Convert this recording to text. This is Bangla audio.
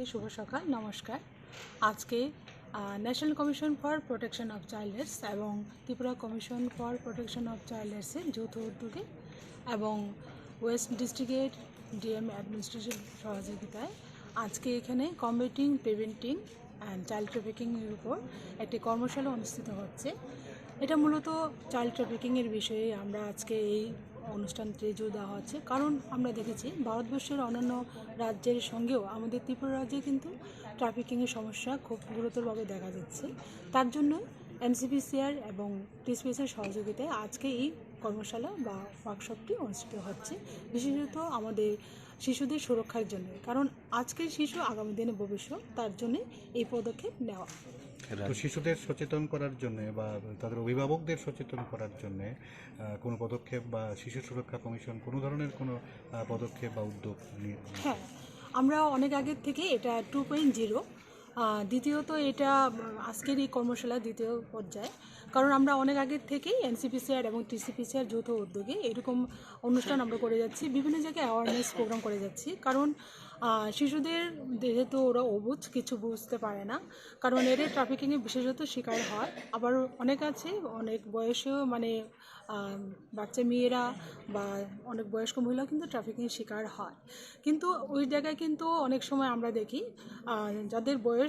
সবাইকে শুভ সকাল, নমস্কার। আজকে national commission for protection of childs এবং Tripura commission for protection of চাইল্ডসের যৌথ উদ্যোগে এবং ওয়েস্ট ডিস্ট্রিক্টের ডিএম অ্যাডমিনিস্ট্রেশন সহযোগিতায় আজকে এখানে কম্বেটিং প্রিভেন্টিং অ্যান্ড চাইল্ড ট্রাফিকিংয়ের উপর একটি কর্মশালা অনুষ্ঠিত হচ্ছে। এটা মূলত চাইল্ড ট্রাফিকিংয়ের বিষয়ে আমরা আজকে এই অনুষ্ঠানটি জোর দেওয়া হচ্ছে। কারণ আমরা দেখেছি ভারতবর্ষের অন্যান্য রাজ্যের সঙ্গেও আমাদের ত্রিপুরা রাজ্যে কিন্তু ট্রাফিকিংয়ের সমস্যা খুব গুরুতরভাবে দেখা যাচ্ছে তার জন্য এনসিপিসিআর এবং টিসপিএসের সহযোগিতায় আজকে এই কর্মশালা বা ওয়ার্কশপটি অনুষ্ঠিত হচ্ছে বিশেষত আমাদের শিশুদের সুরক্ষার জন্য। কারণ আজকের শিশু আগামী দিনে ভবিষ্যৎ তার জন্য এই পদক্ষেপ নেওয়া। তো শিশুদের সচেতন করার জন্য বা তাদের অভিভাবকদের সচেতন করার জন্য কোনো পদক্ষেপ বা শিশু সুরক্ষা কমিশন কোনো ধরনের কোনো পদক্ষেপ বা উদ্যোগ নিয়ে হ্যাঁ আমরা অনেক আগের থেকে এটা টু পয়েন্ট জিরো দ্বিতীয়ত এটা আজকের এই কর্মশালা দ্বিতীয় পর্যায়ে। কারণ আমরা অনেক আগের থেকেই এনসিপিসিআর এবং টিসিপিসিআর যৌথ উদ্যোগে এরকম অনুষ্ঠান আমরা করে যাচ্ছি, বিভিন্ন জায়গায় অ্যাওয়ারনেস প্রোগ্রাম করে যাচ্ছি। কারণ শিশুদের যেহেতু ওরা অবুঝ, কিছু বুঝতে পারে না। কারণ এদের ট্রাফিকিংয়ে বিশেষত শিকার হয়। আবার অনেক আছে, অনেক বয়সেও মানে বাচ্চা মেয়েরা বা অনেক বয়স্ক মহিলা কিন্তু ট্রাফিকিংয়ের শিকার হয়। কিন্তু ওই জায়গায় কিন্তু অনেক সময় আমরা দেখি যাদের বয়স